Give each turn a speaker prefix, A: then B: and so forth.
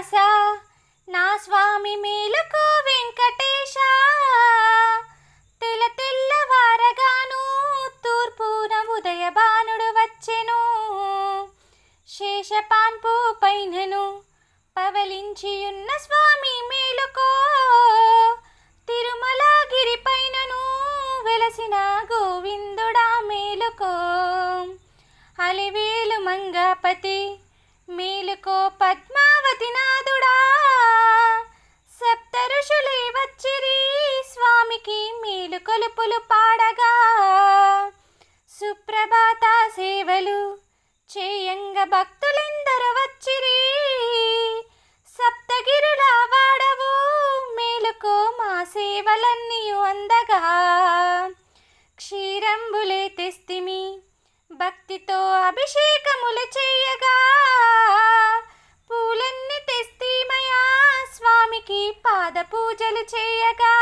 A: శ్రీనివాస నా స్వామి మేలుకో వెంకటేశ. తెల తెల్లవారగాను తూర్పున ఉదయ బాణుడు వచ్చెను. శేషపాన్పు పైనను పవలించియున్న స్వామి మేలుకో. తిరుమలగిరి పైనను వెలసిన గోవిందుడా మేలుకో. అలివేలు మంగాపతి మేలుకో పద్మ కొలుపులు పాడగా సుప్రభాత సేవలు చేయంగ భక్తులెందరు వచ్చిరి. సప్తగిరుల వాడవు మేలుకో మా సేవలన్నీ అందగా. క్షీరంబులే తెస్తిమి భక్తితో అభిషేకములు చేయగా. పూలన్నీ తెస్తీమయా స్వామికి పాద పూజలు చేయగా.